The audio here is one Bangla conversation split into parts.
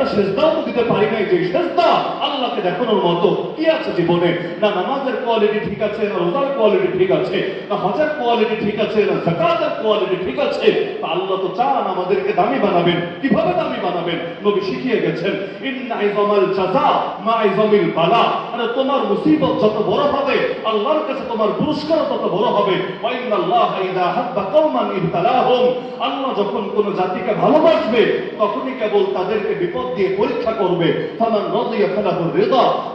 আমাদেরকে দামি বানাবেন। কীভাবে দামি বানাবেন? নবী শিখিয়ে গেছেন মা বালা। তোমার মুসিবত যত বড় হবে, আল্লাহর কাছে তোমার পুরস্কার তত বড় হবে। আল্লাহ যখন কোন জাতিকে ভালোবাসবে, তখনই কেবল তাদেরকে বিপদ দিয়ে পরীক্ষা করবে। ফামান রাদিয়া ফালাহু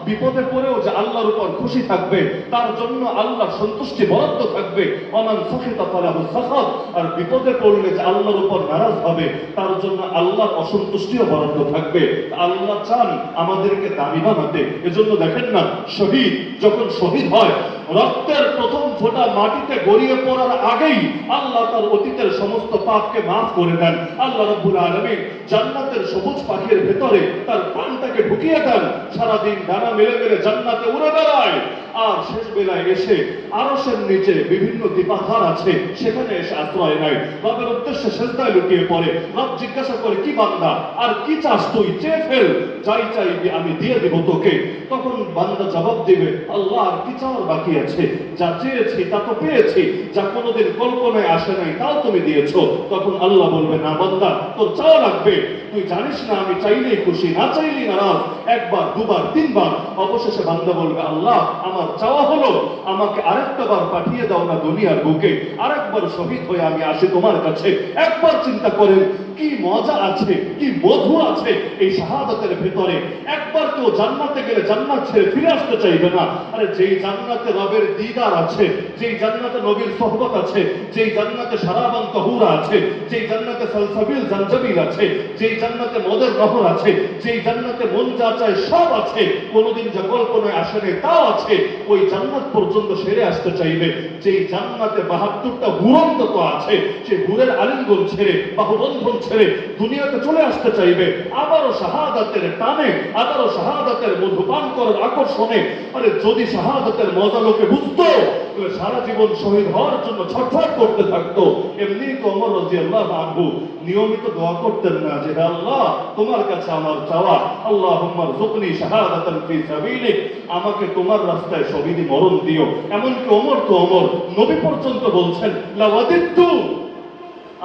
বিপদে পড়েও যে আল্লাহর উপর খুশি থাকবে, তার জন্য আল্লাহ সন্তুষ্টি বরাদ্দ থাকবে। ওমান সাখিতা ফালাহু সাখাত। আর বিপদে পড়লে যে আল্লাহর উপর নারাজ হবে, তার জন্য আল্লাহর অসন্তুষ্টিও বরাদ্দ থাকবে। আল্লাহ চান আমাদেরকে দাবি বানাতে। এজন্য দেখেন না, শহীদ যখন শহীদ হয় রক্তের প্রথম ফোঁটা মাটিতে গড়িয়ে পড়ার আগেই আল্লাহ তার অতীতের সমস্ত পাপকে মাফ করে দেন। আল্লাহ রব্বুল আলামিন জান্নাতের সবুজ পাখির ভেতরে তার প্রাণটাকে ঢুকিয়ে দেন। সারাদিন ডানা মেলে মেলে জান্নাতে উড়ে বেড়ায়। আর শেষ বেলায় এসে আরশের নিচে বিভিন্ন দীপাধার আছে, সেখানে এসে আশ্রয় নেয়। রবের উদ্দেশ্যে সেজদায় লুকিয়ে পড়ে। রব জিজ্ঞাসা করে, কি বান্দা? আর কি চাস তুই? চেয়ে ফেল, যাই চাইবি, আমি দিয়ে দিব তোকে। তখন বান্দা জবাব দিবে, আল্লাহ, আর কি চাওয়ার বাকি আছে যা চেয়েছি তা তো পেয়েছি, যা কোনোদিন কল্পনায় আসে নাই, তাও তুমি দিয়েছ। তখন আল্লাহ বলবে, না বান্দা, তোর চাওয়া লাগবে। তুই জানিস না, আমি চাইলেই খুশি, না চাইলেই নারাজ। একবার, দুবার, তিনবার, অবশেষে বান্দা বলবে, আল্লাহ, আমার চাওয়া হলো। আমাকে আরেকটা পাঠিয়ে দাও না দুনিয়ার বুকে। আরেকবার শহীদ হয়ে আমি আসি তোমার কাছে। একবার চিন্তা করেন, কি মজা আছে, কি মধু আছে এই শাহাদাতের ভেতরে। একবার কেউ জান্নাতে গেলে জান্নাত ছেড়ে ফিরে আসতে চাইবে না। আরে, যেই জান্নাতে রবের দিদার আছে, যেই জান্নাতে নবীর সোহবত আছে, যেই জান্নাতে সারাবান তহুরা আছে, যেই জান্নাতে সালসাবিল জানজাবিল আছে, যেই জান্নাতে মদের নহর আছে, যেই জান্নাতে মন যা চায় সব আছে, কোনোদিন যা কল্পনায় আসে নাই তাও আছে, ওই জান্নাত পর্যন্ত সেরে আসতে চাইবে। যেই জান্নাতে বাহাত্তরটা হুরন্ত আছে সেই হুরের আলিঙ্গন ছেড়ে, বাহুবন্ধন ছেড়ে দুনিয়াতে চলে আসতে চাইবে। আবারও শাহাদাতের টানে, আবারও শাহাদাতের মধুপান করার আকর্ষণে, আরে যদি শাহাদাতের মজা বুঝতো, তাহলে সারা জীবন শহীদ হওয়ার জন্য ছটফট করতে থাকতো। এমনি কমর রাজি আল্লাহ আনহু নিয়মিত দোয়া করতেন না যে আল্লাহ, তোমার কাছে আমার চাওয়া। আল্লাহ হুম্মার জুকনি শাহাদাতান ফি সাবিলিক। আমাকে তোমার রাস্তায় শহীদি মরণ দিও। এমনকি অমর তো অমর নবী পর্যন্ত বলছেন, লাওয়াদিত্তু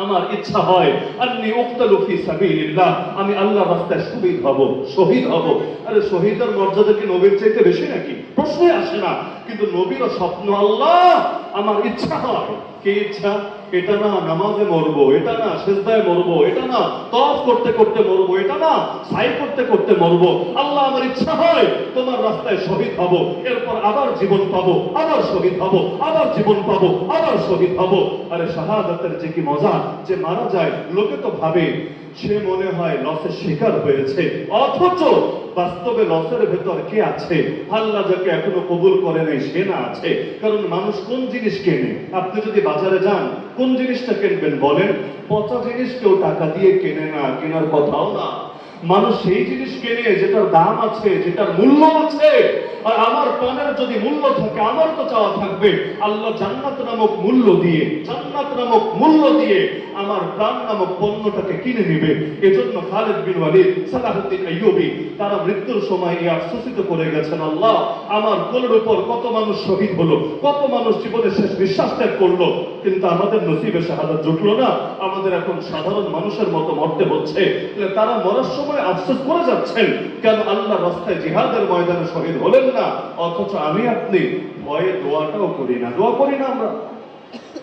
আমার ইচ্ছা হয়, আন্নি উক্তালু ফি আমি আল্লাহ রাস্তায় শহীদ হব শহীদ হব। আরে শহীদের মর্যাদা কি নবীর চাইতে বেশি নাকি? প্রশ্নই আসে না। কিন্তু নবীর স্বপ্ন আল্লাহ, আমার ইচ্ছা হয়। কি ইচ্ছা, এটা না নামাজে মরবো, এটা না সেজদায় মরবো, এটা না তফ করতে করতে মরবো, এটা না সাই করতে করতে মরবো। আল্লাহ আমার ইচ্ছা হয় তোমার রাস্তায় শহীদ হব, এরপর আবার জীবন পাবো, আবার শহীদ হব, আবার জীবন পাবো, আবার শহীদ হব। আরে শাহাদাতের যে কি মজা, যে মারা যায়, লোকে তো ভাবে সে মনে হয় লসের শিকার হয়েছে। অথচ বাস্তবে লসের ভেতর কে আছে? আল্লাহ যাকে এখনও কবুল করে নাই, সে না আছে। কারণ মানুষ কোন জিনিস কেনে? আপনি যদি বাজারে যান, কোন জিনিসটা কিনবেন বলেন? পচা জিনিস কেউ টাকা দিয়ে কেনে না, কেনার কথাও না। মানুষ সেই জিনিস কেনে যেটার দাম আছে, যেটার মূল্য আছে। আর আমার প্রাণের যদি মূল্য থাকে, আমার তো চাওয়া থাকবে আল্লাহ জান্নাত নামক মূল্য দিয়ে, জান্নাত নামক মূল্য দিয়ে আমার প্রাণ নামক পণ্যটাকে কিনে নেবে। এজন্য খালেদ বিন ওয়ালিদ, সালাহুদ্দিন আইয়ুবি, তারা মৃত্যুর সময় এই আশ্বসিত করে গেছেন, আল্লাহ, আমার কোলের উপর কত মানুষ শহীদ হলো, কত মানুষ জীবনের শেষ বিশ্বাস ত্যাগ করল, কিন্তু আমাদের নসিবে শাহাদাত জুটলো না, আমাদের এখন সাধারণ মানুষের মতো মরতে হচ্ছে। তারা মরার সময় আফসোস করে যাচ্ছেন, কেন আল্লাহ রাস্তায় জিহাদের ময়দানে শহীদ হলেন না? অথচ আমি আপনি ভয়ে দোয়াটাও করি না। দোয়া করি না আমরা।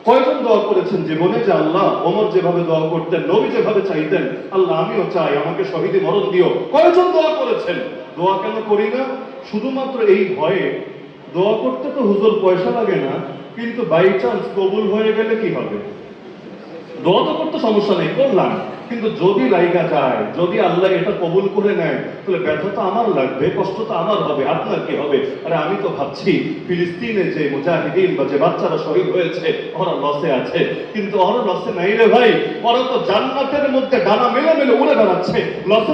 কয়জন দোয়া করেছেন জীবনে যে আল্লাহ ওমর যেভাবে দোয়া করতেন, নবী যেভাবে চাইতেন, আল্লাহ আমিও চাই, আমাকে শহীদে মরণ দিও। কয়জন দোয়া করেছেন? দোয়া কেন করি না? শুধুমাত্র এই ভয়ে। দোয়া করতে তো হুজুর পয়সা লাগে না, কিন্তু বাই চান্স কবুল হয়ে গেলে কি হবে? দোয়া তো করতে সমস্যা নেই, করলাম। কিন্তু যদি লাইগা যায়, যদি আল্লাহ এটা কবুল করে নেয়, তাহলে ব্যথা তো আমার লাগবে, কষ্ট তো আমার হবে, আপনার কি হবে? আরে আমি তো ভাবছি, ফিলিস্তিনে যে মুজাহিদিন বা যে বাচ্চারা শহীদ হয়েছে, ওরা লসে আছে। কিন্তু ওরা লসে নাই রে ভাই, ওরা তো জান্নাতের মধ্যে ডানা মেলে মেলে উড়ে বেড়াচ্ছে। লসে